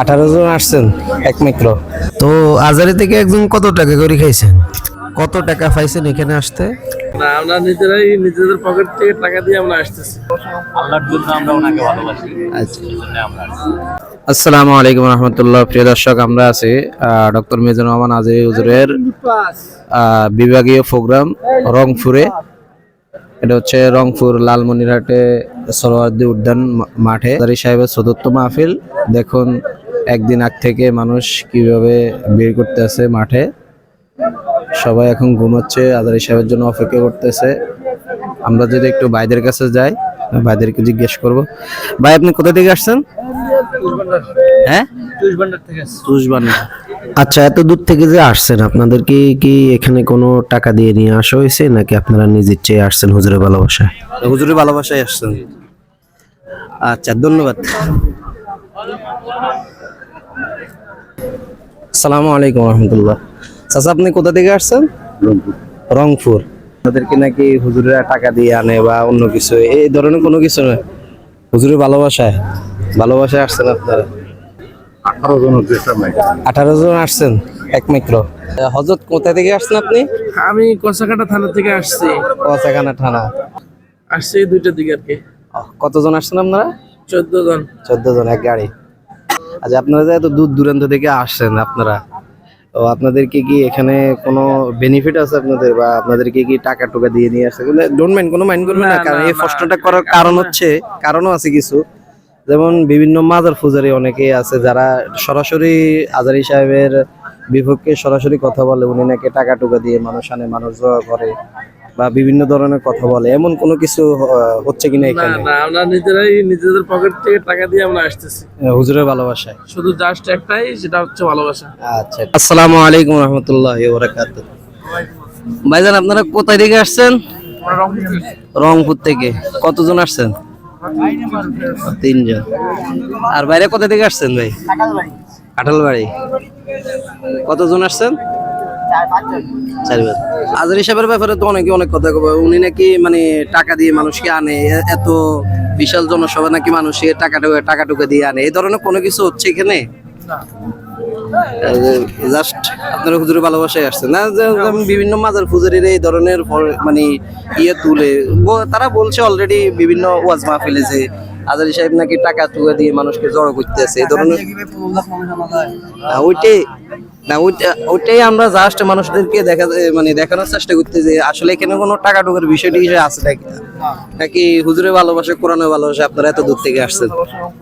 আঠারো জন আসছেন এক মাত্র তো আজারি থেকে একজন কত টাকা করে খাইছেন? কত টাকা পাইছেন এখানে আসতে? না আমরা নিজেরাই নিজেদের পকেট থেকে টাকা দিয়ে আমরা আসতেছি। আল্লাহর জন্য আমরা ওনাকে ভালোবাসি। আচ্ছা। আমরা আসসালামু আলাইকুম রহমতুল্লাহ। প্রিয় দর্শক আমরা আছি ডক্টর মেজর রহমান আজরি হুজুরের আহ, বিভাগীয় প্রোগ্রাম রংপুরে। এটা হচ্ছে রংপুর লালমনিরহাটে সরোয়ার্দি উদ্যান মাঠে। দারি সাহেবের চতুর্থ মাহফিল। দেখুন, একদিন আগ থেকে মানুষ কীভাবে বের করতে আছে মাঠে। সবাই এখন ঘুমাচ্ছে, আদারি সাহেবের জন্য অপেক্ষা করতেছে। আমরা যদি একটু ভাইদের কাছে যাই, ভাইদেরকে জিজ্ঞেস করব। ভাই, আপনি কোথা থেকে আসছেন? হ্যাঁ? আচ্ছা এত দূর থেকে যে আসছেন আপনাদের কি কি এখানে কোনো টাকা দিয়ে নিয়ে আসা হয়েছে নাকি আপনারা নিজের চেয়ে আসছেন হুজুরের ভালোবাসায়? হুজুরের ভালোবাসায় আসছেন। আচ্ছা ধন্যবাদ। আসসালামু আলাইকুম রহমতুল্লাহ। চাচা আপনি কোথা থেকে আসছেন? রংপুর। তাদেরকে নাকি হুজুরেরা টাকা দিয়ে আনে বা অন্য কিছু এই ধরনের কোনো কিছু নয়। হুজুরের ভালোবাসায়। ভালোবাসায় আসছেন আপনারা? আঠারো নাই আঠারো জন আসছেন এক মাত্র হজরত কোথা থেকে আসছেন আপনি? আমি কষাকাটা থানা থেকে আসছি। কচাখানা থানা? আসছি দুইটার দিকে আর কি। কতজন আসছেন আপনারা? চোদ্দ জন। চোদ্দ জন এক গাড়ি। আচ্ছা আপনারা যে এত দূর দূরান্ত থেকে আসছেন আপনারা তো আপনাদেরকে কি এখানে কোনো বেনিফিট আছে আপনাদের বা আপনাদেরকে কি টাকা টুকা দিয়ে নিয়ে আসছে? ডোন্ট মাইন্ড কোনো মাইন্ড করবে না কারণ এই। প্রশ্নটা করার কারণ হচ্ছে কারণও আছে কিছু। যেমন বিভিন্ন মাজার ফুজারি অনেকেই আছে যারা সরাসরি আজারি সাহেবের বিপক্ষে সরাসরি কথা বলে উনি নাকি টাকা টুকা দিয়ে মানুষ আনে মানুষ জড়ো করে বা বিভিন্ন ধরনের কথা বলে। এমন কোনো কিছু হচ্ছে কিনা এখানে? না আমরা নিজেরাই নিজেদের পকেট থেকে টাকা দিয়ে আমরা আসতেছি। হুজুরের ভালোবাসায়। শুধু জাস্ট একটাই সেটা হচ্ছে ভালোবাসা। আচ্ছা। আসসালামু আলাইকুম রহমতুল্লাহ বারাকাত ভাইজান আপনারা কোথায় থেকে আসছেন? রংপুর থেকে। কতজন আসছেন? তিনজন। আর বাইরে কোথা থেকে আসছেন ভাই? কাঁঠাল বাড়ি কতজন আসছেন? আজার হিসাবের ব্যাপারে তো অনেকে অনেক কথা কবে উনি নাকি মানে টাকা দিয়ে মানুষকে আনে এত বিশাল জনসভা নাকি মানুষকে টাকা টুকা- টাকা টুকা দিয়ে আনে, এই ধরনের কোনো কিছু হচ্ছে এখানে? জাস্ট আপনারা হুজুরে ভালোবাসায় আসছে না বিভিন্ন মাজার ফুজুরির এই ধরনের মানে ইয়ে তুলে তারা বলছে অলরেডি বিভিন্ন ওয়াজ মাহফিলে যে আজারি সাহেব নাকি টাকা তুলে দিয়ে মানুষকে জড়ো করতেছে এই ধরনের ওইটাই। না ওইটাই আমরা জাস্ট মানুষদেরকে দেখা মানে দেখানোর চেষ্টা করতে যে আসলে এখানে কোনো টাকা টুকার বিষয়টি বিষয় আছে নাকি? নাকি হুজুরের ভালোবাসা কোরআনের ভালোবাসা আপনারা এত দূর থেকে আসছেন?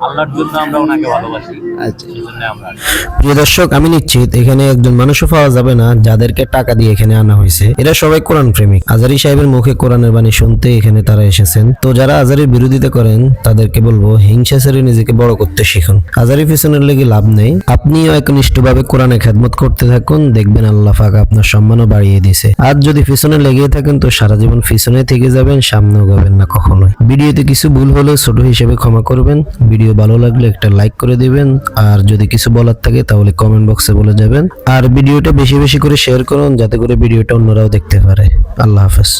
আল্লাহর জন্য আমরা ওনাকে ভালোবাসি। আচ্ছা। এই জন্য আমরা আসছি। প্রিয় দর্শক আমি নিশ্চিত এখানে একজন মানুষও পাওয়া যাবে না যাদেরকে টাকা দিয়ে এখানে আনা হয়েছে। এরা সবাই কোরআন প্রেমিক। আজারি সাহেবের মুখে কোরআনের বাণী শুনতে এখানে তারা এসেছেন। তো যারা আজারির বিরোধিতা করেন তাদেরকে বলব হিংসা ছেড়ে নিজেকে বড় করতে শিখুন। আজারি পিছনের লেগে লাভ নেই। আপনিও একনিষ্ঠভাবে কোরআনে খেদমত করতে থাকুন, দেখবেন আল্লাহ পাক আপনার সম্মানও বাড়িয়ে দিছে আজ যদি পিছনে লেগে থাকেন, তো সারা জীবন পিছনে থেকে যাবেন, সামনেও যাবেন না কখনোই। ভিডিওতে কিছু ভুল হলে ছোট হিসেবে ক্ষমা করবেন। ভিডিও ভালো লাগলে একটা লাইক করে দিবেন। আর যদি কিছু বলার থাকে, তাহলে কমেন্ট বক্সে বলে যাবেন। আর ভিডিওটা বেশি বেশি করে শেয়ার করুন, যাতে করে ভিডিওটা অন্যরাও দেখতে পারে। আল্লাহ হাফেজ।